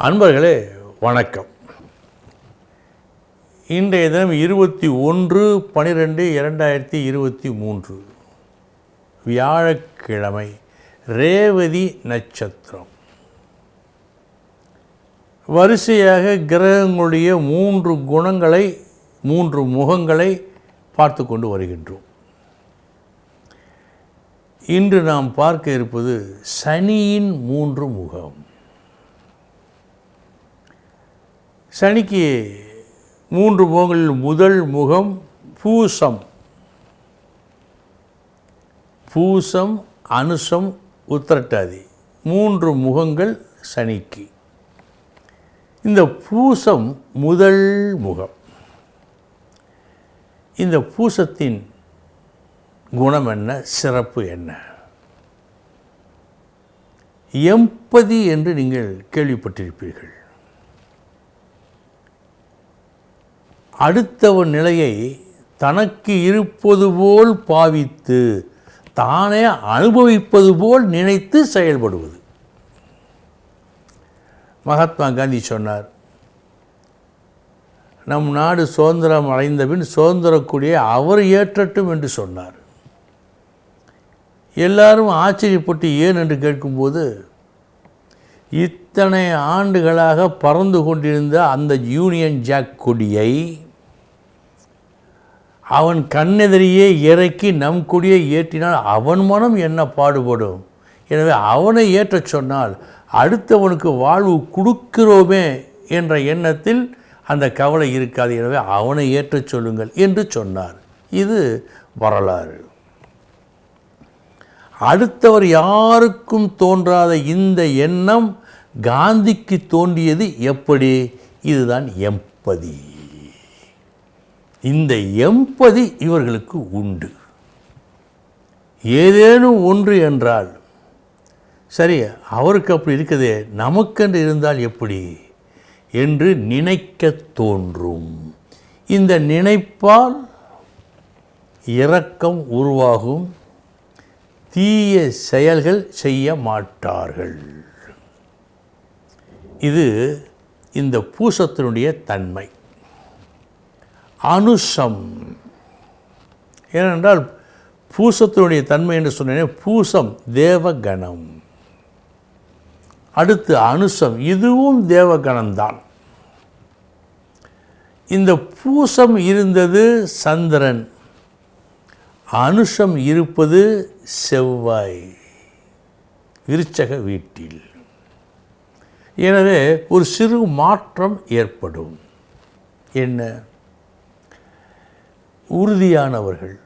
அன்பர்களே வணக்கம். இன்றைய தினம் இருபத்தி ஒன்று பனிரெண்டு இரண்டாயிரத்தி இருபத்தி மூன்று. வியாழக்கிழமை ரேவதி நட்சத்திரம். வரிசையாக கிரகங்களுடைய மூன்று குணங்களை மூன்று முகங்களை பார்த்து கொண்டு வருகின்றோம். இன்று நாம் பார்க்க இருப்பது சனியின் மூன்று முகம். சனிக்கு மூன்று முகங்களில் முதல் முகம் பூசம். பூசம் அனுசம் உத்திரட்டாதி. மூன்று முகங்கள் சனிக்கு. இந்த பூசம் முதல் முகம். இந்த பூசத்தின் குணம் என்ன? சிறப்பு என்ன? எம்பதி என்று நீங்கள் கேள்விப்பட்டிருப்பீர்கள். அடுத்தவன் நிலையை தனக்கு இருப்பது போல் பாவித்து தானே அனுபவிப்பது போல் நினைத்து செயல்படுவது. மகாத்மா காந்தி சொன்னார் நம் நாடு சுதந்திரம் அடைந்த பின் சுதந்திரக்கூடிய அவர் ஏற்றட்டும் என்று சொன்னார். எல்லாரும் ஆச்சரியப்பட்டு ஏன்? என்று கேட்கும்போது இத்தனை ஆண்டுகளாக பறந்து கொண்டிருந்த அந்த யூனியன் ஜாக் கொடியை அவன் கண்ணெதிரியே இறக்கி நம் கொடியை ஏற்றினால் அவன் மனம் என்ன பாடுபடும்? எனவே அவனை ஏற்றச் சொன்னால் அடுத்தவனுக்கு வாழ்வு கொடுக்கிறோமே என்ற எண்ணத்தில் அந்த கவலை இருக்காது. எனவே அவனை ஏற்றச் சொல்லுங்கள் என்று சொன்னார். இது வரலாறு. அடுத்தவர் யாருக்கும் தோன்றாத இந்த எண்ணம் காந்திக்கு தோன்றியது எப்படி? இதுதான் எம்பதி. இந்த எம்பதி இவர்களுக்கு உண்டு. ஏதேனும் ஒன்று என்றால் சரி அவருக்கு அப்படி இருக்குதே நமக்கென்று இருந்தால் எப்படி? என்று நினைக்க தோன்றும். இந்த நினைப்பால் இரக்கம் உருவாகும். தீய செயல்கள் செய்ய மாட்டார்கள். இது இந்த பூசத்தினுடைய தன்மை. அனுஷம். ஏனென்றால் பூசத்தினுடைய தன்மை என்று சொன்னேன் பூசம் தேவகணம். அடுத்து அனுஷம் இதுவும் தேவகணம்தான். இந்த பூசம் இருந்தது சந்திரன் அனுஷம் இருப்பது செவ்வாய் விருச்சக வீட்டில். எனவே ஒரு சிறு மாற்றம் ஏற்படும். என்ன? உறுதியானவர்கள்.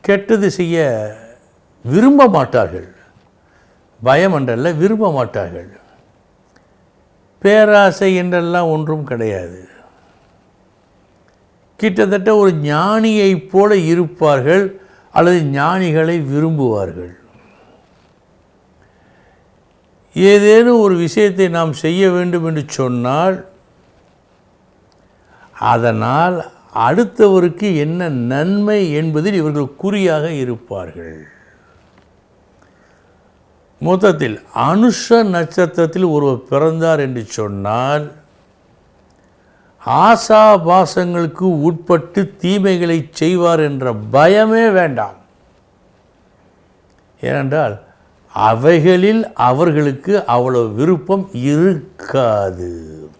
கெட்டது செய்ய விரும்ப மாட்டார்கள். பயம் என்றல்ல விரும்ப மாட்டார்கள். பேராசை என்றெல்லாம் ஒன்றும் கிடையாது. கிட்டத்தட்ட ஒரு ஞானியைப் போல இருப்பார்கள் அல்லது ஞானிகளை விரும்புவார்கள். ஏதேனும் ஒரு விஷயத்தை நாம் செய்ய வேண்டும் என்று சொன்னால் அதனால் அடுத்தவருக்கு என்ன நன்மை என்பதில் இவர்கள் குறியாக இருப்பார்கள். மொத்தத்தில் அனுஷ நட்சத்திரத்தில் ஒருவர் பிறந்தார் என்று சொன்னால் ஆசாபாசங்களுக்கு உட்பட்டு தீமைகளை செய்வார் என்ற பயமே வேண்டாம். ஏனென்றால் அவைகளில் அவர்களுக்கு அவ்வளவு விருப்பம் இருக்காது.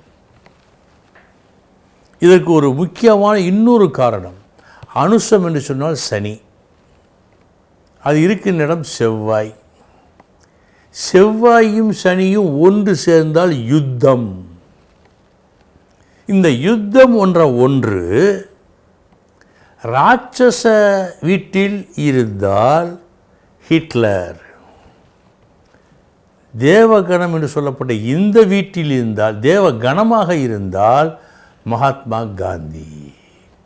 இதற்கு ஒரு முக்கியமான இன்னொரு காரணம். அனுஷம் என்று சொன்னால் சனி. அது இருக்கின்ற இடம் செவ்வாய். செவ்வாயும் சனியும் ஒன்று சேர்ந்தால் யுத்தம். இந்த யுத்தம் என்ற ஒன்று ராட்சச வீட்டில் இருந்தால் ஹிட்லர். தேவகணம் என்று சொல்லப்பட்ட இந்த வீட்டில் இருந்தால் தேவ கணமாக இருந்தால் மகாத்மா காந்தி.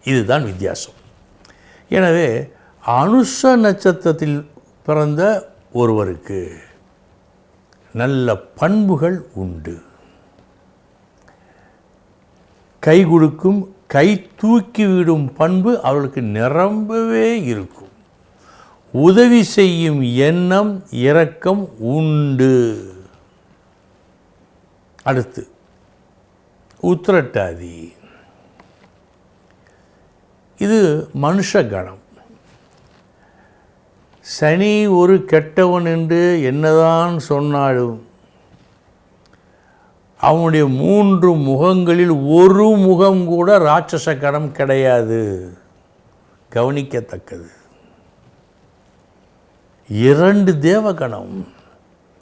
இதுதான் வித்தியாசம். எனவே அனுஷ நட்சத்திரத்தில் பிறந்த ஒருவருக்கு நல்ல பண்புகள் உண்டு. கை கொடுக்கும் கை தூக்கிவிடும் பண்பு அவளுக்கு நிரம்பவே இருக்கும். உதவி செய்யும் எண்ணம் இரக்கம் உண்டு. அடுத்து உத்திரட்டாதி. இது மனுஷ கணம். சனி ஒரு கெட்டவன் என்று என்னதான் சொன்னாலும் அவனுடைய மூன்று முகங்களில் ஒரு முகம் கூட ராட்சச கணம் கிடையாது. கவனிக்கத்தக்கது. இரண்டு தேவகணம்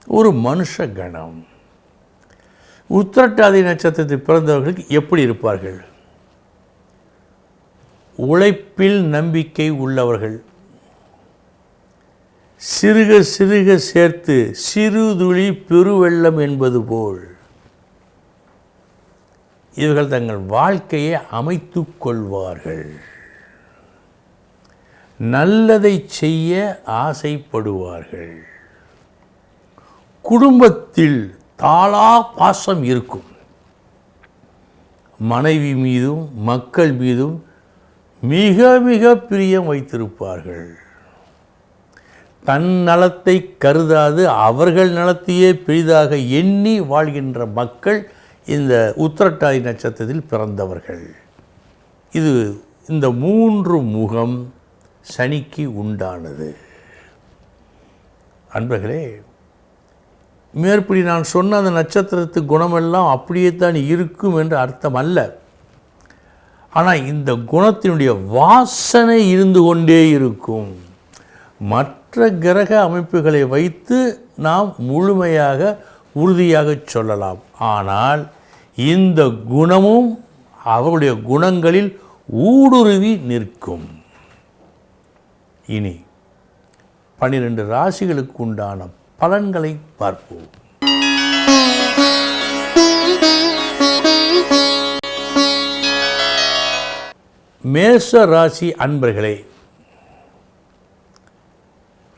ஒரு மனுஷ கணம். உத்திரட்டாதி நட்சத்திரத்தில் பிறந்தவர்களுக்கு எப்படி இருப்பார்கள்? உழைப்பில் நம்பிக்கை உள்ளவர்கள். சிறுக சிறுக சேர்த்து சிறுதுளி பெருவெள்ளம் என்பது போல். இவர்கள் தங்கள் வாழ்க்கையை அமைத்து கொள்வார்கள். நல்லதை செய்ய ஆசைப்படுவார்கள். குடும்பத்தில் தாளா பாசம் இருக்கும். மனைவி மீதும் மக்கள் மீதும் மிக மிக பிரியம் வைத்திருப்பார்கள். தன் நலத்தை கருதாது அவர்கள் நலத்தையே பெரிதாக எண்ணி வாழ்கின்ற மக்கள் இந்த உத்திரட்டாதி நட்சத்திரத்தில் பிறந்தவர்கள். இது இந்த மூன்று முகம் சனிக்கு உண்டானது. அன்பர்களே மேற்படி நான் சொன்ன அந்த நட்சத்திரத்து குணமெல்லாம் அப்படியே தான் இருக்கும் என்று அர்த்தம் அல்ல. ஆனால் இந்த குணத்தினுடைய வாசனை இருந்து கொண்டே இருக்கும். மற்ற கிரக அமைப்புகளை வைத்து நாம் முழுமையாக உறுதியாக சொல்லலாம். ஆனால் இந்த குணமும் அவருடைய குணங்களில் ஊடுருவி நிற்கும். இனி பன்னிரெண்டு ராசிகளுக்கு உண்டான பலன்களை பார்ப்போம். மேச ராசி அன்பர்களே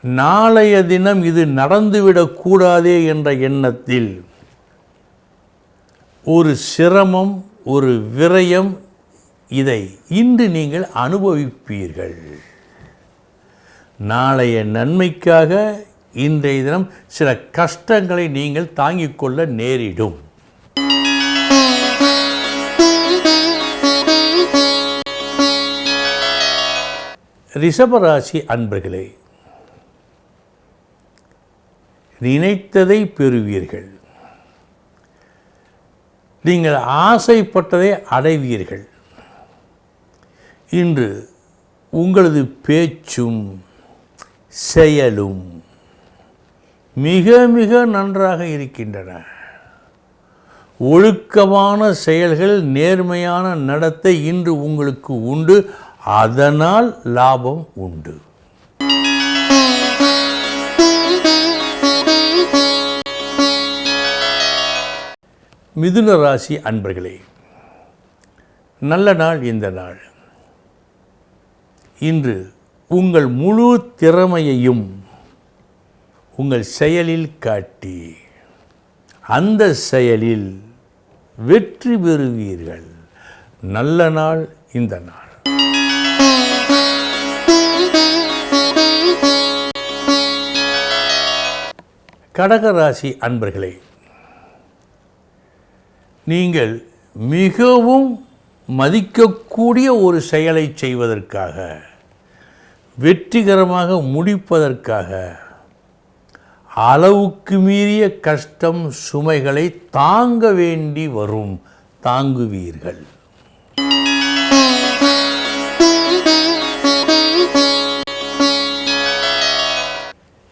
நாளைய தினம் இது நடந்துவிடக்கூடாதே என்ற எண்ணத்தில் ஒரு சிரமம் ஒரு விரயம் இதை இன்று நீங்கள் அனுபவிப்பீர்கள். நாளைய நன்மைக்காக இன்றைய தினம் சில கஷ்டங்களை நீங்கள் தாங்கிக் கொள்ள நேரிடும். ரிஷபராசி அன்பர்களே நினைத்ததை பெறுவீர்கள். நீங்கள் ஆசைப்பட்டதை அடைவீர்கள். இன்று உங்களது பேச்சும் செயலும் மிக மிக நன்றாக இருக்கின்றன. ஒழுக்கமான செயல்கள் நேர்மையான நடத்தை இன்று உங்களுக்கு உண்டு. அதனால் லாபம் உண்டு. மிதுன ராசி அன்பர்களே நல்ல நாள் இந்த நாள். இன்று உங்கள் முழு திறமையையும் உங்கள் செயலில் காட்டி அந்த செயலில் வெற்றி பெறுவீர்கள். நல்ல நாள் இந்த நாள். கடகராசி அன்பர்களே நீங்கள் மிகவும் மதிக்கக்கூடிய ஒரு செயலை செய்வதற்காக வெற்றிகரமாக முடிப்பதற்காக அளவுக்கு மீறிய கஷ்டம் சுமைகளை தாங்க வேண்டி வரும். தாங்குவீர்கள்.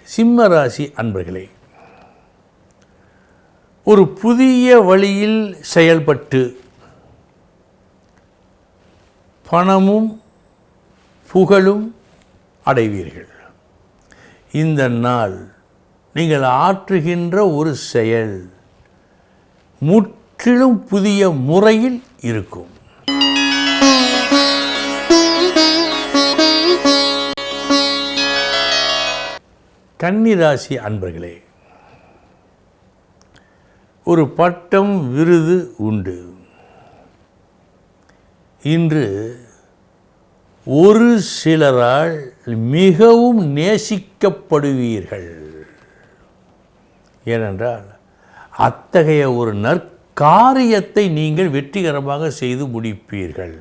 சிம்ம ராசி அன்பர்களே ஒரு புதிய வழியில் செயல்பட்டு பணமும் புகழும் அடைவீர்கள். இந்த நாள் நீங்கள் ஆற்றுகின்ற ஒரு செயல் முற்றிலும் புதிய முறையில் இருக்கும். கன்னிராசி அன்பர்களே ஒரு பட்டம் விருது உண்டு. இன்று ஒரு சிலரால் மிகவும் நேசிக்கப்படுவீர்கள். ஏனென்றால் அத்தகைய ஒரு நற்காரியத்தை நீங்கள் வெற்றிகரமாக செய்து முடிப்பீர்கள்.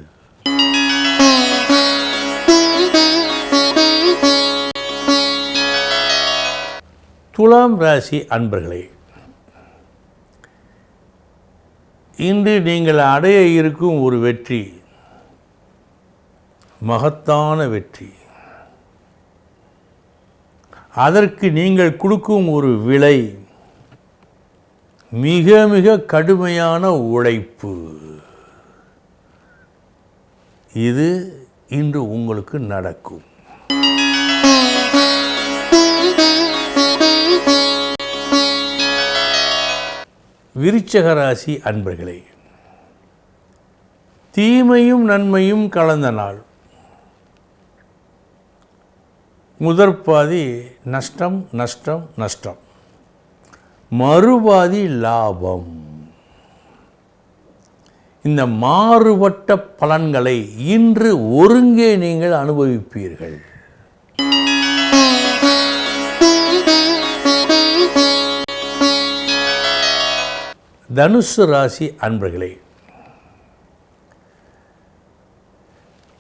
துலாம் ராசி அன்பர்களே இன்று நீங்கள் அடைய இருக்கும் ஒரு வெற்றி மகத்தான வெற்றி. அதற்கு நீங்கள் கொடுக்கும் ஒரு விலை மிக மிக கடுமையான உழைப்பு. இது இன்று உங்களுக்கு நடக்கும். விருச்சக ராசி அன்பர்களே தீமையும் நன்மையும் கலந்த நாள். முதற்பாதி நஷ்டம் நஷ்டம் நஷ்டம். மறுபாதி லாபம். இந்த மாறுபட்ட பலன்களை இன்று ஒருங்கே நீங்கள் அனுபவிப்பீர்கள். தனுசு ராசி அன்பர்களே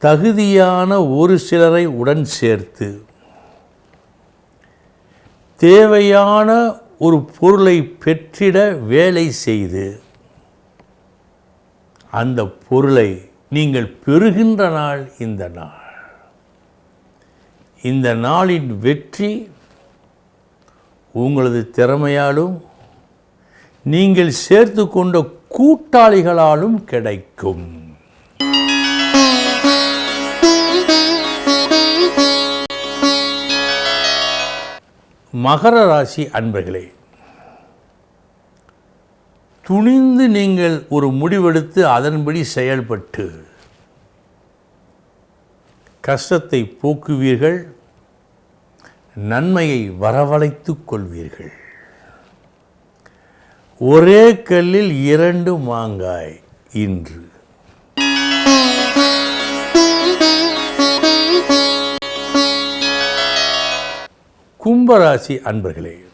தகுதியான ஒரு சிலரை உடன் சேர்த்து தேவையான ஒரு பொருளை பெற்றிட வேலை செய்து அந்த பொருளை நீங்கள் பெறுகின்ற நாள் இந்த நாள். இந்த நாளின் வெற்றி உங்களது திறமையாலும் நீங்கள் சேர்த்து கொண்ட கூட்டாளிகளாலும் கிடைக்கும். மகர ராசி அன்பர்களே துணிந்து நீங்கள் ஒரு முடிவெடுத்து அதன்படி செயல்பட்டு கஷ்டத்தை போக்குவீர்கள் நன்மையை வரவழைத்துக் கொள்வீர்கள். ஒரே கல்லில் இரண்டு மாங்காய் இன்று. கும்பராசி அன்பர்களே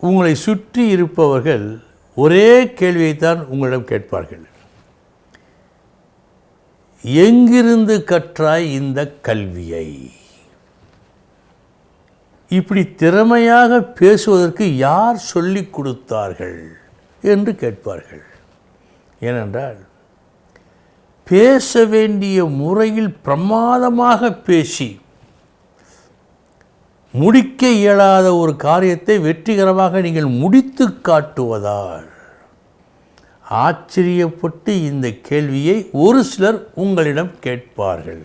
உங்களை சுற்றி இருப்பவர்கள் ஒரே கேள்வியைத்தான் உங்களிடம் கேட்பார்கள். எங்கிருந்து கற்றாய் இந்த கல்வியை? இப்படி திறமையாக பேசுவதற்கு யார் சொல்லிக் கொடுத்தார்கள் என்று கேட்பார்கள். ஏனென்றால் பேச வேண்டிய முறையில் பிரமாதமாக பேசி முடிக்க இயலாத ஒரு காரியத்தை வெற்றிகரமாக நீங்கள் முடித்து காட்டுவதால் ஆச்சரியப்பட்டு இந்த கேள்வியை ஒரு சிலர் உங்களிடம் கேட்பார்கள்.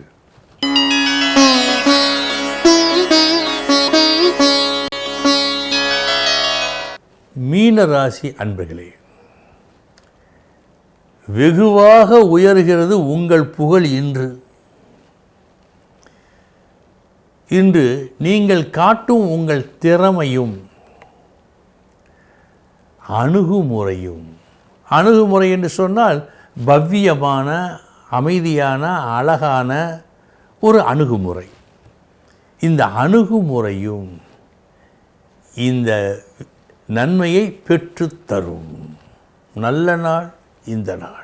மீன ராசி அன்பர்களே வெகுவாக உயர்கிறது உங்கள் புகழ் இன்று. இன்று நீங்கள் காட்டும் உங்கள் திறமையும் அணுகுமுறையும். அணுகுமுறை என்று சொன்னால் பவ்யமான அமைதியான அழகான ஒரு அணுகுமுறை. இந்த அணுகுமுறையும் இந்த நன்மையை பெற்றுத்தரும். நல்ல நாள் இந்த நாள்.